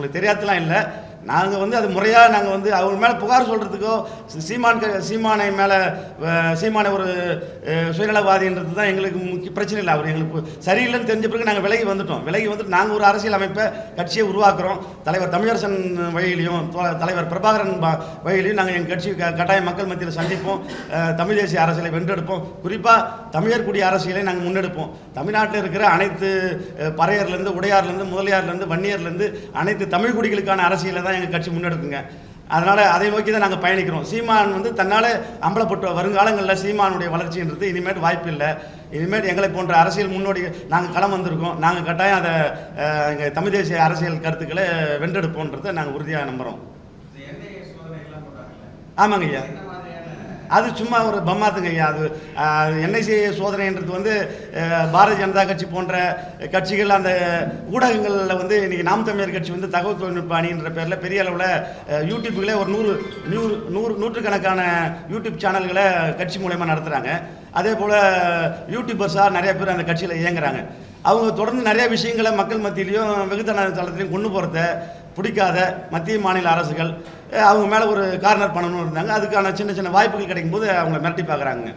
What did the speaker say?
உங்களுக்கு தெரியாதலாம் இல்லை. நாங்கள் வந்து அது முறையாக நாங்கள் வந்து அவங்க மேலே புகார் சொல்கிறதுக்கோ சீமான் க- சீமானை மேலே சீமானை ஒரு சுயநலவாதின்றது தான் எங்களுக்கு முக்கிய பிரச்சனை இல்லை. அவர் எங்களுக்கு சரியில்லைன்னு தெரிஞ்ச பிறகு நாங்கள் விலகி வந்துட்டோம். விலகி வந்துட்டு நாங்கள் ஒரு அரசியல் அமைப்பை கட்சியை உருவாக்குறோம். தலைவர் தமிழரசன் வழியிலையும் தலைவர் பிரபாகரன் வழியிலையும் நாங்கள் எங்கள் கட்சி க- கட்டாய மக்கள் மத்தியில் சந்திப்போம். தமிழ் தேசிய அரசியலை வென்றெடுப்போம். குறிப்பாக தமிழர் குடி அரசியலை நாங்கள் முன்னெடுப்போம். தமிழ்நாட்டில் இருக்கிற அனைத்து பறையர்லேருந்து உடையார்லேருந்து முதலியார்லேருந்து வன்னியர்லேருந்து அனைத்து தமிழ் குடிகளுக்கான அரசியலை தான் எங்கள் கட்சி முன்னெடுக்குங்க. அதனால் அதை நோக்கி தான் நாங்கள் பயணிக்கிறோம். சீமான் வந்து தன்னால் அம்பலப்பட்டு வருங்காலங்களில் சீமானுடைய வளர்ச்சின்றது இனிமேட்டு வாய்ப்பு இல்லை இனிமேட்டு எங்களை போன்ற அரசியல் முன்னோடி நாங்கள் களம் வந்திருக்கோம். நாங்கள் கட்டாயம் அதை எங்கள் தமிழ் தேசிய அரசியல் கருத்துக்களை வென்றெடுப்போன்றதை நாங்கள் உறுதியாக நம்புகிறோம் ஆமாங்க ஐயா. அது சும்மா ஒரு பம்மாத்துங்க ஐயா அது என்ஐசி சோதனைன்றது வந்து பாரதிய ஜனதா கட்சி போன்ற கட்சிகள் அந்த ஊடகங்களில் வந்து இன்றைக்கி நாம் தமிழர் கட்சி வந்து தகவல் தொழில்நுட்ப அணின்ற பேரில் பெரிய அளவில் யூடியூப்புகளே ஒரு நூறு நூறு நூறு நூற்றுக்கணக்கான யூடியூப் சேனல்களை கட்சி மூலயமா நடத்துகிறாங்க அதே போல் யூடியூபர்ஸாக நிறைய பேர் அந்த கட்சியில் இயங்குறாங்க. அவங்க தொடர்ந்து நிறைய விஷயங்களை மக்கள் மத்தியிலையும் வெகுஜன தளத்திலையும் கொண்டு போகிறத பிடிக்காத மத்திய மாநில அரசுகள் அவங்க மேலே ஒரு கார்னர் பண்ணணும்னு இருந்தாங்க. அதுக்கான சின்ன சின்ன வாய்ப்புகள் கிடைக்கும் போது அவங்கள மிரட்டி பார்க்குறாங்க.